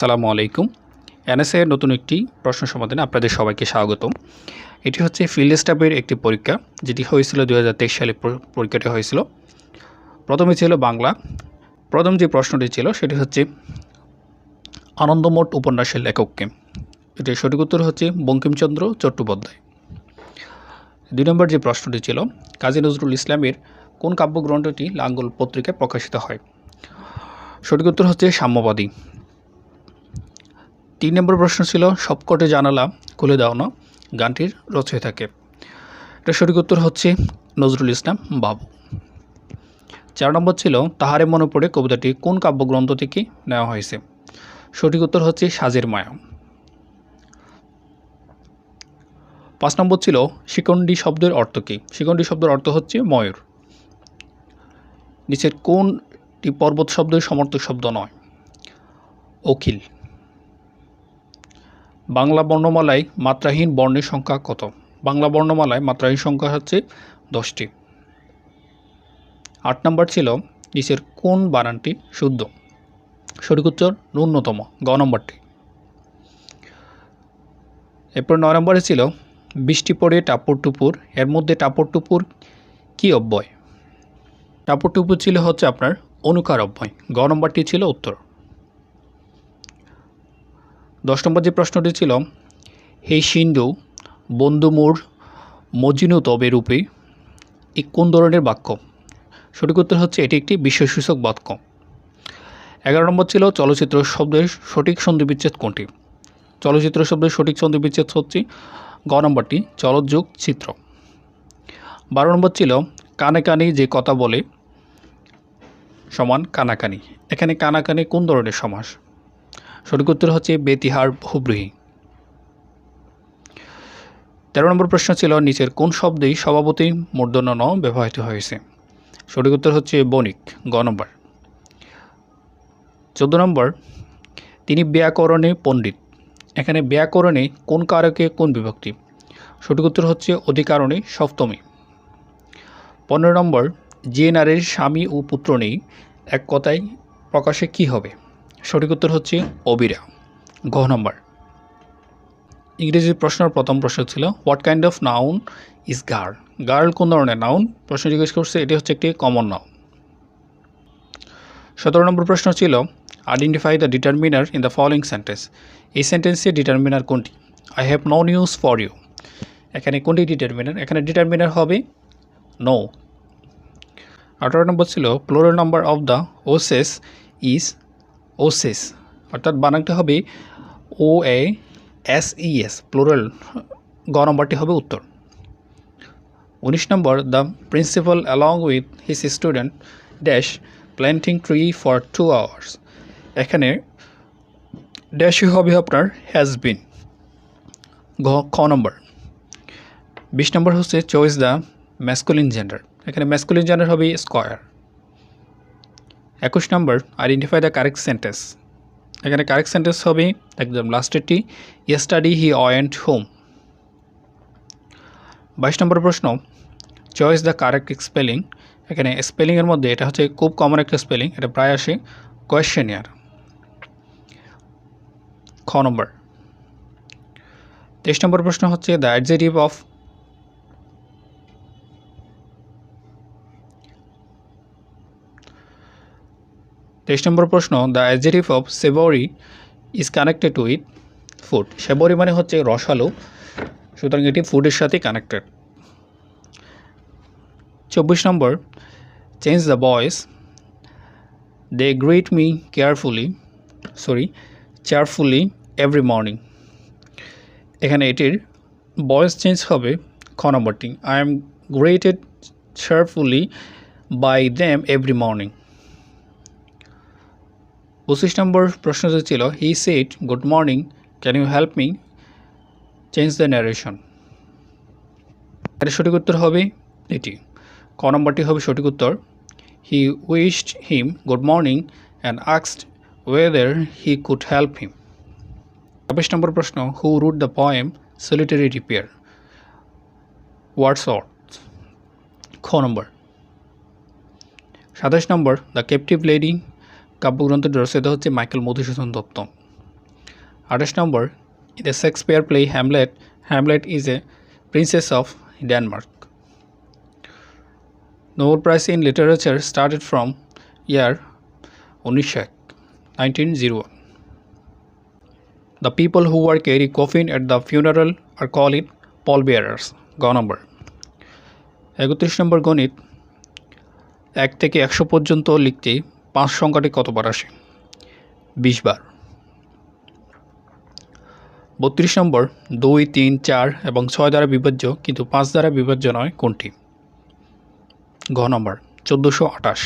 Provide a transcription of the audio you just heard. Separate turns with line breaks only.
সালামু আলাইকুম। এনএসএ নতুন একটি প্রশ্ন সমাধানে আপনাদের সবাইকে স্বাগত এটি হচ্ছে ফিল্ড স্টাফের একটি পরীক্ষা, যেটি হয়েছিল দু হাজার তেইশ সালে পরীক্ষাটি হয়েছিল। প্রথমে ছিল বাংলা। প্রথম যে প্রশ্নটি ছিল, সেটি হচ্ছে আনন্দমঠ উপন্যাসের লেখককে। এটির সঠিক উত্তর হচ্ছে বঙ্কিমচন্দ্র চট্টোপাধ্যায়। দুই নম্বর যে প্রশ্নটি ছিল, কাজী নজরুল ইসলামের কোন কাব্যগ্রন্থটি লাঙ্গল পত্রিকায় প্রকাশিত হয়? সঠিক উত্তর হচ্ছে সাম্যবাদী। তিন নম্বর প্রশ্ন ছিল, সবকটে জানালা খুলে দাও না গানটির থাকে। এটা সঠিক উত্তর হচ্ছে নজরুল ইসলাম বাবু। চার নম্বর ছিল, তাহারে মনে পড়ে কবিতাটি কোন কাব্যগ্রন্থ থেকে নেওয়া হয়েছে? সঠিক উত্তর হচ্ছে সাজের মায়া। পাঁচ নম্বর ছিল, শিকন্ডি শব্দের অর্থ কী? শিকন্ডি শব্দের অর্থ হচ্ছে ময়ূর। নিচের কোনটি পর্বত শব্দের সমর্থক শব্দ নয়? অখিল। বাংলা বর্ণমালায় মাত্রাহীন বর্ণের সংখ্যা কত? বাংলা বর্ণমালায় মাত্রাহীন সংখ্যা হচ্ছে দশটি। আট নম্বর ছিল নিচের কোন বানানটি শুদ্ধ? সঠিক উত্তর ন্যূনতম, গ নম্বরটি। এরপর নয় নম্বরে ছিল বৃষ্টি পড়ে টাপর টুপুর, এর মধ্যে টাপর টুপুর কী অব্যয়? টাপর টুপুর ছিল হচ্ছে আপনার অনুকার অব্যয়। গ নম্বরটি ছিল উত্তর। দশ নম্বর যে প্রশ্নটি ছিল, হে সিন্ধু, বন্ধু মোর মজিনু তবে রূপে এই কোন ধরনের বাক্য? সঠিক উত্তর হচ্ছে এটি একটি বিশ্বসূচক বাক্য। এগারো নম্বর ছিল চলচ্চিত্র শব্দের সঠিক সন্ধিবিচ্ছেদ কোনটি? চলচ্চিত্র শব্দের সঠিক সন্ধিবিচ্ছেদ হচ্ছে গ নম্বরটি চলযোগ চিত্র। বারো নম্বর ছিল কানে কানে যে কথা বলে সমান কানাকানি। এখানে কানাকানি কোন ধরনের সমাস? সঠিক উত্তর হচ্ছে বেতিহার হুব্রুহি তেরো নম্বর প্রশ্ন ছিল, নিচের কোন শব্দেই সভাপতি মূর্ধন্য ন ব্যবহৃত হয়েছে? সঠিক উত্তর হচ্ছে বণিক, গ নম্বর। চোদ্দ নম্বর, তিনি ব্যাকরণে পণ্ডিত। এখানে ব্যাকরণে কোন কারকে কোন বিভক্তি? সঠিক উত্তর হচ্ছে অধিকারণে সপ্তমী। পনেরো নম্বর, যে নারীর স্বামী ও পুত্র নেই, এক কথায় প্রকাশে কি হবে? সঠিক উত্তর হচ্ছে অবিরা। ঘ নম্বর। ইংরেজি প্রশ্নের প্রথম প্রশ্ন ছিল what kind of noun is girl girl কোন ধরনের নাউন প্রশ্ন জিজ্ঞেস করছে, এটি হচ্ছে একটি কমন নাউন সতেরো নম্বর প্রশ্ন ছিল identify the determiner in the following sentence এই সেন্টেন্সে ডিটারমিনার কোনটি? I have no news for you এখানে কোনটি ডিটারমিনার এখানে ডিটারমিনার হবে নো আঠারো নম্বর ছিল plural number of the oases is oases, অর্থাৎ বানানটা হবে O A S E S plural, গ নম্বরটি হবে উত্তর। উনিশ নম্বর, the principal along with his student dash planting tree for two hours. এখানে ড্যাশই হবে আপনার হ্যাজ বিন। ঘ, খ নম্বর। বিশ নম্বর হচ্ছে চয়েস দ্য ম্যাসকুলিন জেন্ডার। এখানে ম্যাসকুলিন জেন্ডার হবে স্কয়ার। একুশ নম্বর আইডেন্টিফাই দ্য কারেক্ট সেন্টেন্স এখানে কারেক্ট সেন্টেন্স হবে একদম লাস্টেরটি ইয়েস্টাডি হি অয়েন্ট হোম বাইশ নম্বর প্রশ্ন চয়েস দ্য কারেক্ট স্পেলিং এখানে স্পেলিংয়ের মধ্যে এটা হচ্ছে খুব কমন একটা স্পেলিং এটা প্রায় আসে কোয়েশ্চেনিয়ার খ নম্বর, তেইশ নম্বর প্রশ্ন হচ্ছে দ্য অ্যাডজেটিভ অফ তেইশ নম্বর প্রশ্ন the adjective of savoury is connected to eat food savoury মানে হচ্ছে রসালো, সুতরাং এটি ফুডের সাথে কানেক্টেড চব্বিশ নম্বর change the voice they greet me carefully sorry cheerfully every morning এখানে এটির বয়েস চেঞ্জ হবে খ নম্বরটি। I am greeted cheerfully by them every morning পঁচিশ নম্বর প্রশ্ন যে ছিল he said good morning can you help me change the narration এর সঠিক উত্তর হবে এটি। ক নম্বরটি হবে সঠিক উত্তর। He wished him good morning and আক্সড whether he could help him ছাব্বিশ নম্বর প্রশ্ন who wrote the poem solitary reaper Wordsworth খ নম্বর। সাতাশ নম্বর দ্য কেপটিভ লেডি কাব্যগ্রন্থটি রচিত হচ্ছে মাইকেল মধুসূদন দত্ত। আঠাশ নম্বর the Shakespeare play Hamlet Hamlet is a princess of Denmark Nobel prize in literature started from year উনিশশো এক nineteen zero one the people who are carry coffin at the funeral are called pall bearers গ নম্বর একত্রিশ নম্বর গণিত, এক থেকে একশো পর্যন্ত লিখতে পাঁচ সংখ্যাটি কতবার আসে? বিশ বার বত্রিশ নম্বর, দুই, তিন, চার এবং ছয় দ্বারা বিভাজ্য, কিন্তু পাঁচ দ্বারা বিভাজ্য নয় কোনটি? ঘ নম্বর, চোদ্দোশো আঠাশ।